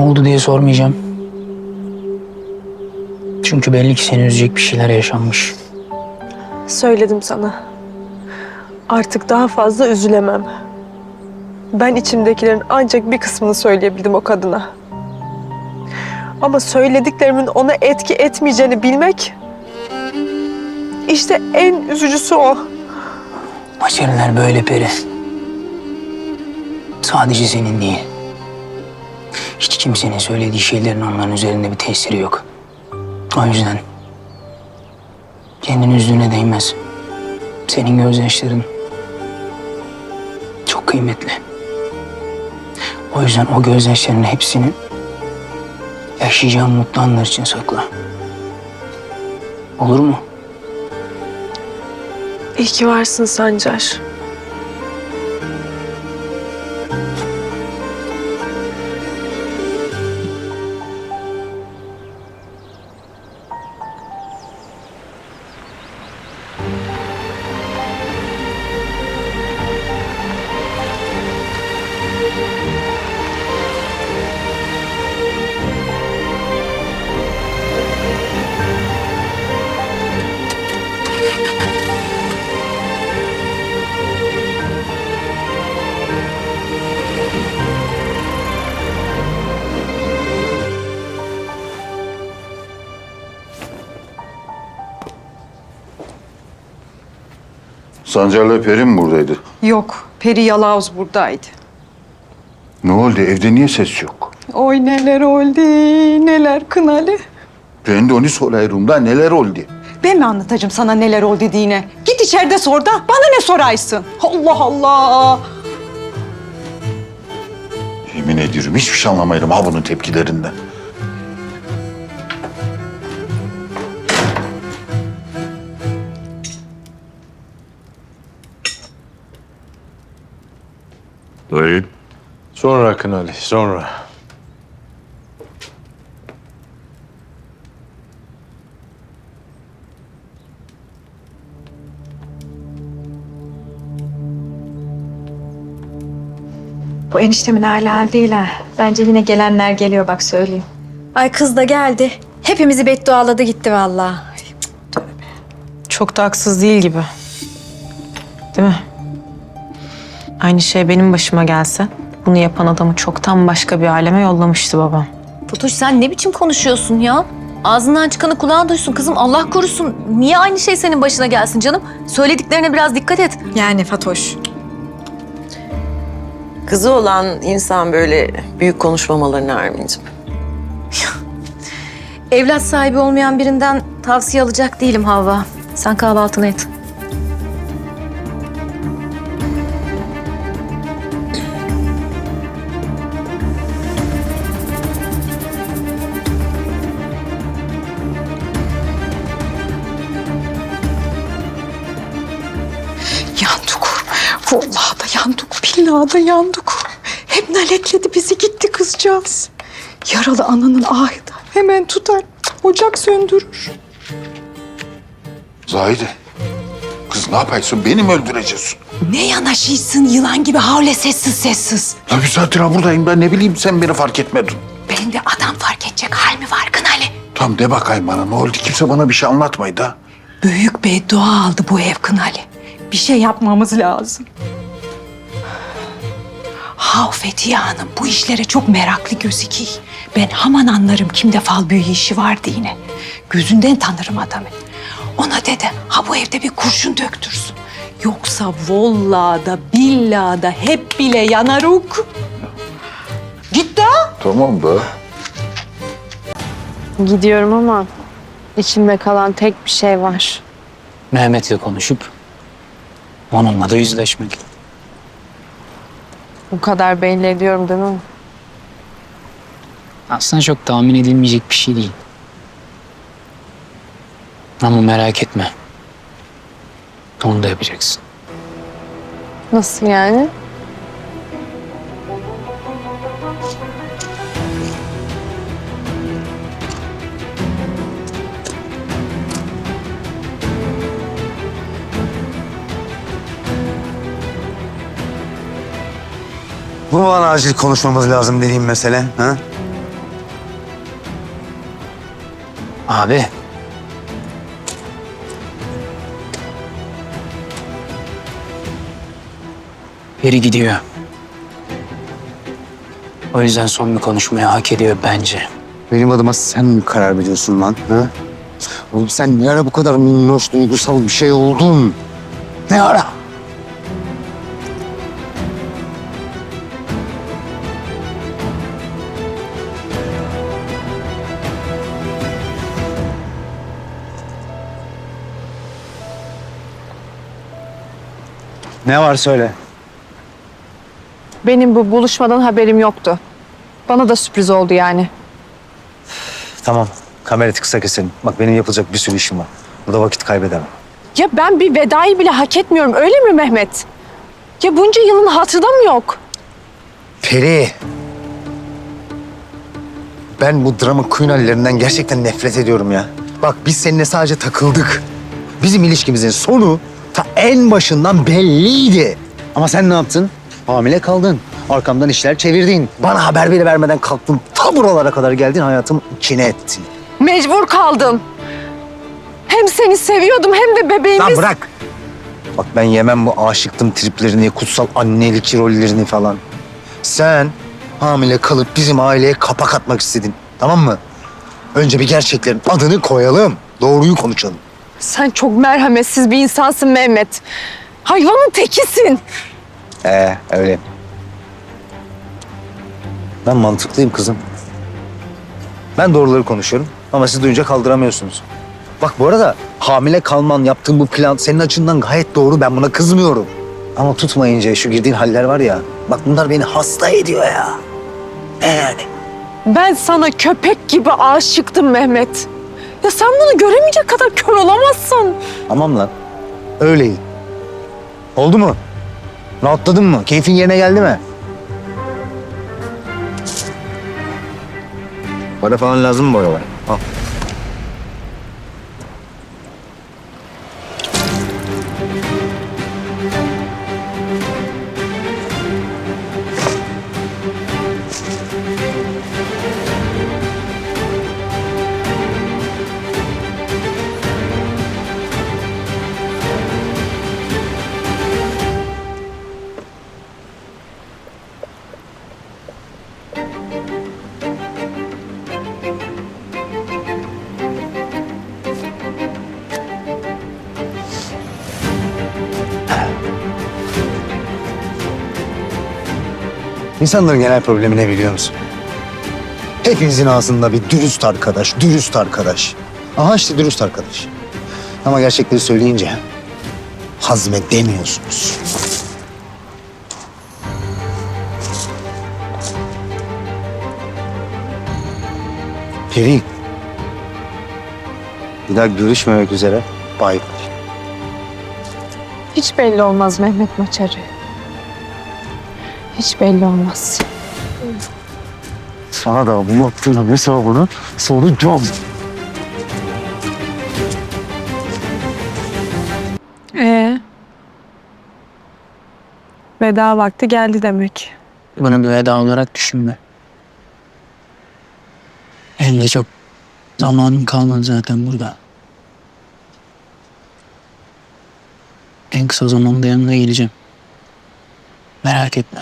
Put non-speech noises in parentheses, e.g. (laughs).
oldu diye sormayacağım. Çünkü belli ki seni üzecek bir şeyler yaşanmış. Söyledim sana. Artık daha fazla üzülemem. Ben içimdekilerin ancak bir kısmını söyleyebildim o kadına. Ama söylediklerimin ona etki etmeyeceğini bilmek... işte en üzücüsü o. Başarılar böyle peri. Sadece senin değil. Hiç kimsenin söylediği şeylerin onların üzerinde bir tesiri yok. O yüzden kendini üzdüğüne değmez. Senin gözyaşların çok kıymetli. O yüzden o gözyaşlarının hepsini yaşayacağın mutlu anlar için sakla. Olur mu? İyi ki varsın Sancar. Sancar'la Peri mi buradaydı? Yok, Peri Yalauz buradaydı. Ne oldu? Evde niye ses yok? Oy neler oldu, neler kınalı. Ben de onu sorayım da neler oldu? Ben mi anlatacağım sana neler oldu dediğine? Git içeride sor da bana ne soraysın? Allah Allah! Yemin ediyorum hiçbir şey anlamayırım ha bunun tepkilerinden. Buyurun. Sonra Akın Ali, sonra. Bu eniştemin hala değil ha. Bence yine gelenler geliyor bak söyleyeyim. Ay kız da geldi. Hepimizi beddualadı gitti vallahi. Çok da haksız değil gibi. Değil mi? Aynı şey benim başıma gelse bunu yapan adamı çoktan başka bir aleme yollamıştı babam. Futuş sen ne biçim konuşuyorsun ya? Ağzından çıkanı kulağın duysun kızım Allah korusun. Niye aynı şey senin başına gelsin canım? Söylediklerine biraz dikkat et. Yani Fatoş. Kızı olan insan böyle büyük konuşmamalarını Ermin'cim. (laughs) Evlat sahibi olmayan birinden tavsiye alacak değilim Havva. Sen kahvaltını et. Vallahi da yandık, billahi da yandık. Hep naletledi bizi gitti kızcağız. Yaralı ananın ahı da hemen tutar, ocak söndürür. Zahide. Kız ne yapıyorsun? Beni mi öldüreceksin? Ne yanaşıysın yılan gibi havle sessiz sessiz. Ya bir saattir ha buradayım ben ne bileyim sen beni fark etmedin. Benim de adam fark edecek hal mi var Kınali? Tamam de bakayım bana ne oldu? Kimse bana bir şey anlatmaydı ha. Büyük beddua aldı bu ev Kınali. Bir şey yapmamız lazım. Ha Fethiye Hanım bu işlere çok meraklı gözüküyor. Ben hemen anlarım kimde fal büyü işi vardı yine. Gözünden tanırım adamı. Ona dedim ha bu evde bir kurşun döktürsün. Yoksa vallahi da billahi da hep bile yanaruk. Git de. Tamam da. Gidiyorum ama içimde kalan tek bir şey var. Mehmet'le konuşup onunla da yüzleşmek. Bu kadar belli ediyorum değil mi? Aslında çok tahmin edilmeyecek bir şey değil. Ama merak etme. Onu da yapacaksın. Nasıl yani? Bu mu bana acil konuşmamız lazım dediğim mesele? Ha? Abi. Peri gidiyor. O yüzden son bir konuşmaya hak ediyor bence. Benim adıma sen mi karar veriyorsun lan? Ha? Oğlum sen ne ara bu kadar minnoş duygusal bir şey oldun? Ne ara? Ne var söyle. Benim bu buluşmadan haberim yoktu. Bana da sürpriz oldu yani. Tamam. Kamera kısa keselim. Bak benim yapılacak bir sürü işim var. Burada vakit kaybedemem. Ya ben bir vedayı bile hak etmiyorum öyle mi Mehmet? Ya bunca yılın hatırı da mı yok? Peri. Ben bu drama queen hallerinden gerçekten nefret ediyorum ya. Bak biz seninle sadece takıldık. Bizim ilişkimizin sonu ta en başından belliydi. Ama sen ne yaptın? Hamile kaldın. Arkamdan işler çevirdin. Bana haber bile vermeden kalktın. Ta buralara kadar geldin hayatım içine ettin. Mecbur kaldım. Hem seni seviyordum hem de bebeğimiz... Lan bırak. Bak ben yemem bu aşıktım triplerini, kutsal annelik rollerini falan. Sen hamile kalıp bizim aileye kapak atmak istedin. Tamam mı? Önce bir gerçeklerin adını koyalım. Doğruyu konuşalım. Sen çok merhametsiz bir insansın Mehmet. Hayvanın tekisin. Ee öyle. Ben mantıklıyım kızım. Ben doğruları konuşuyorum ama siz duyunca kaldıramıyorsunuz. Bak bu arada hamile kalman yaptığın bu plan senin açından gayet doğru. Ben buna kızmıyorum. Ama tutmayınca şu girdiğin haller var ya. Bak bunlar beni hasta ediyor ya. E yani. Ben sana köpek gibi aşıktım Mehmet. Ya sen bunu göremeyecek kadar kör olamazsın. Tamam lan. Öyleyim. Oldu mu? Rahatladın mı? Keyfin yerine geldi mi? Para falan lazım mı bu aralar? Al. İnsanların genel problemi ne biliyor musun? Hepinizin ağzında bir dürüst arkadaş, dürüst arkadaş. Aha işte dürüst arkadaş. Ama gerçekleri söyleyince hazmedemiyorsunuz. Peri. Bir daha görüşmemek üzere. Bay bay. Hiç belli olmaz Mehmet Maçarı. Hiç belli olmaz. Sana da bu yaptığının hesabını soracağım. Ee? Veda vakti geldi demek. Bunu bir veda olarak düşünme. Hem de çok zamanım kalmadı zaten burada. En kısa zamanda yanına geleceğim. Merak etme.